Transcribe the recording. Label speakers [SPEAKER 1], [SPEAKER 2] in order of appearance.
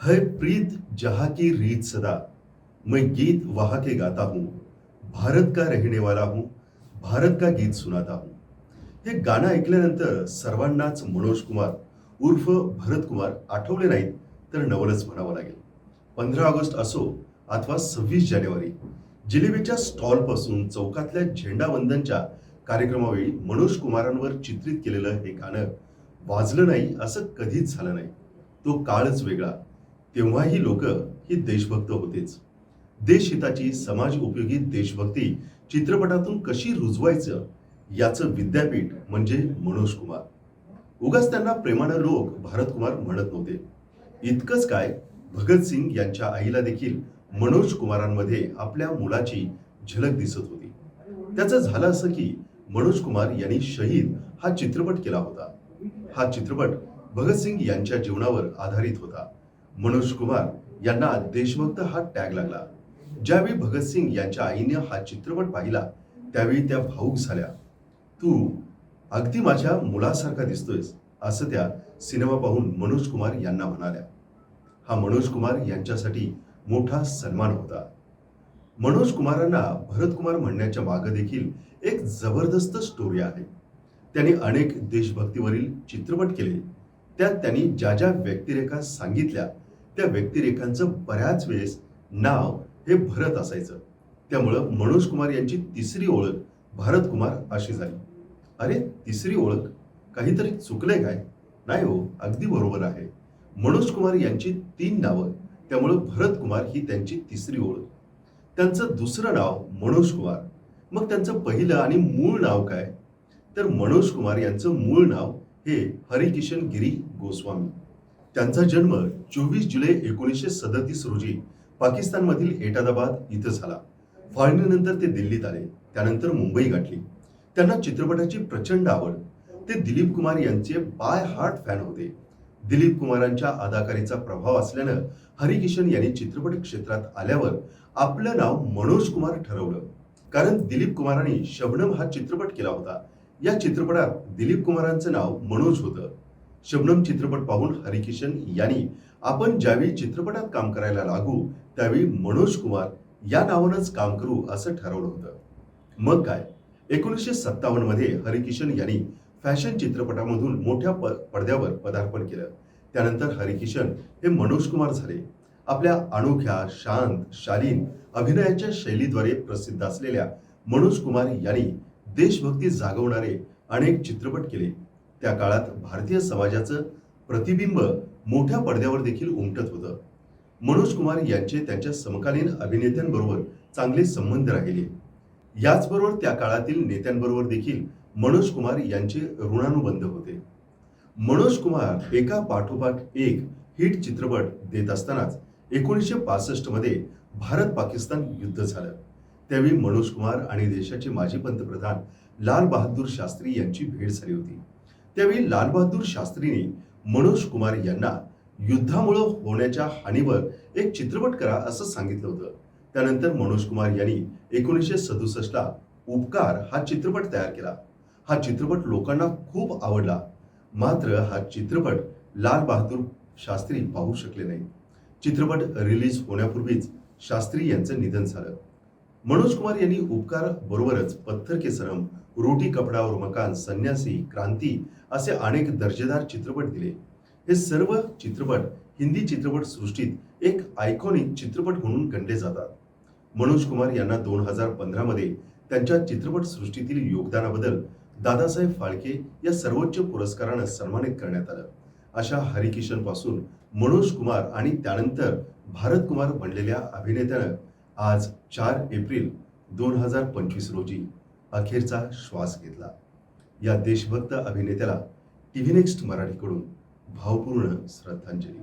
[SPEAKER 1] है प्रीत जहाँ की रीत सदा। मैं गीत वहाँ के गाता हूँ। भारत का रहने वाला हूँ। भारत का गीत सुनाता हूँ। हे गाणं ऐकल्यानंतर सर्वांनाच मनोज कुमार उर्फ भरत कुमार आठवले नाहीत तर नवलच म्हणावं लागेल. पंधरा ऑगस्ट असो अथवा सव्वीस जानेवारी जिलेबीच्या स्टॉलपासून चौकातल्या झेंडावंदनच्या कार्यक्रमावेळी मनोज कुमारांवर चित्रित केलेलं हे गाणं वाजलं नाही असं कधीच झालं नाही. तो काळच वेगळा. तेव्हाही लोक ही देशभक्त होतेच. देशहिताची समाज उपयोगी देशभक्ती चित्रपटातून कशी रुजवायचं याचं विद्यापीठ म्हणजे मनोज कुमार. उगाच त्यांना प्रेमानं लोक भारत कुमार म्हणत नव्हते. इतकंच काय भगतसिंग यांच्या आईला देखील मनोज कुमारांमध्ये आपल्या मुलाची झलक दिसत होती. त्याचं झालं असं की मनोज कुमार यांनी शहीद हा चित्रपट केला होता. हा चित्रपट भगतसिंग यांच्या जीवनावर आधारित होता. मनोज कुमार यांना देशभक्त हा टॅग लागला. ज्यावेळी भगतसिंग यांच्या आईने हा चित्रपट पाहिला त्यावेळी त्या भाऊक झाल्या. तू अगदी माझ्या मुलासारखा दिसतोयस असं त्या सिनेमा पाहून मनोज कुमार यांना म्हणाल्या. हा मनोज कुमार यांच्यासाठी मोठा सन्मान होता. मनोज कुमारांना भरत कुमार म्हणण्याच्या मागे देखील एक जबरदस्त स्टोरी आहे. त्यांनी अनेक देशभक्तीवरील चित्रपट केले. त्यात त्यांनी ज्या ज्या व्यक्तिरेखा सांगितल्या त्या व्यक्तिरेखांचं बऱ्याच वेळेस नाव हे भरत असायचं. त्यामुळं मनोज कुमार यांची तिसरी ओळख भारत कुमार अशी झाली. अरे तिसरी ओळख काहीतरी चुकले काय? नाही हो अगदी बरोबर आहे. मनोज कुमार यांची तीन नावं त्यामुळं भरत कुमार ही त्यांची तिसरी ओळख. त्यांचं दुसरं नाव मनोज कुमार. मग त्यांचं पहिलं आणि मूळ नाव काय? तर मनोज कुमार यांचं मूळ नाव हे हरिकिशन गिरी गोस्वामी. त्यांचा जन्म चोवीस जुलै एकोणीसशे सदतीस रोजी पाकिस्तानमधील एटादाबाद इथं झाला. फाळणीनंतर ते दिल्लीत आले. त्यानंतर मुंबई गाठली. त्यांना चित्रपटाची प्रचंड आवड. ते दिलीप कुमार यांचे बाय हार्ट फॅन होते. दिलीप कुमारांच्या अदाकारीचा प्रभाव असल्यानं हरिकिशन यांनी चित्रपट क्षेत्रात आल्यावर आपलं नाव मनोज कुमार ठरवलं. कारण दिलीप कुमारांनी शबनम हा चित्रपट केला होता. या चित्रपटात दिलीप कुमारांचं नाव मनोज होतं. शबनम चित्रपट पाहून हरिकिशन यांनी आपण ज्यावेळी चित्रपटात काम करायला लागू त्यावेळी मनोज कुमार या नावानंच काम करू असं ठरवलं होतं. मग काय? एकोणीसशे सत्तावन्नमध्ये हरिकिशन यांनी फॅशन चित्रपटामधून मोठ्या पडद्यावर पदार्पण केलं. त्यानंतर हरिकिशन हे मनोज कुमार झाले. आपल्या अनोख्या शांत शालीन अभिनयाच्या शैलीद्वारे प्रसिद्ध असलेल्या मनोज कुमार यांनी देशभक्ती जागवणारे अनेक चित्रपट केले. त्या काळात भारतीय समाजाचं प्रतिबिंब मोठ्या पडद्यावर देखील उमटत होतं. मनोज कुमार यांचे त्यांच्या समकालीन अभिनेत्यांबरोबर चांगले संबंध राहिले. याचबरोबर त्या काळातील नेत्यांबरोबर देखील मनोज कुमार यांचे ऋणानुबंध होते. मनोज कुमार एका पाठोपाठ एक हिट चित्रपट देत असतानाच एकोणीसशे पासष्टमध्ये भारत पाकिस्तान युद्ध झालं. त्यावेळी मनोज कुमार आणि देशाचे माजी पंतप्रधान लाल बहादूर शास्त्री यांची भेट झाली होती. त्यावेळी लाल बहादूर शास्त्रीने मनोज कुमार यांना युद्धामुळे होण्याच्या हानीवर एक चित्रपट करा असं सांगितलं होतं. त्यानंतर मनोज कुमार यांनी एकोणीसशे सदुसष्टला उपकार हा चित्रपट तयार केला. हा चित्रपट लोकांना खूप आवडला. मात्र हा चित्रपट लाल बहादूर शास्त्री पाहू शकले नाही. चित्रपट रिलीज होण्यापूर्वीच शास्त्री यांचं निधन झालं. मनोज कुमार यांनी उपकार बरोबरच पत्थर के सरम रोटी कपडा और मकान संन्यासी क्रांती असे अनेक दर्जेदार चित्रपट दिले. हे सर्व चित्रपट हिंदी चित्रपट सृष्टीत एक आयकॉनिक चित्रपट म्हणून गणले जातात. मनोज कुमार यांना दोन हजार पंधरामध्ये त्यांच्या चित्रपट सृष्टीतील योगदानाबद्दल दादासाहेब फाळके या सर्वोच्च पुरस्कारानं सन्मानित करण्यात आलं. अशा हरिकिशनपासून मनोज कुमार आणि त्यानंतर भारत कुमार बनलेल्या अभिनेत्यानं आज चार एप्रिल दोन हजार पंचवीस रोजी अखेरचा श्वास घेतला. या देशभक्त अभिनेत्याला टीव्ही नेक्स्ट मराठीकडून भावपूर्ण श्रद्धांजली.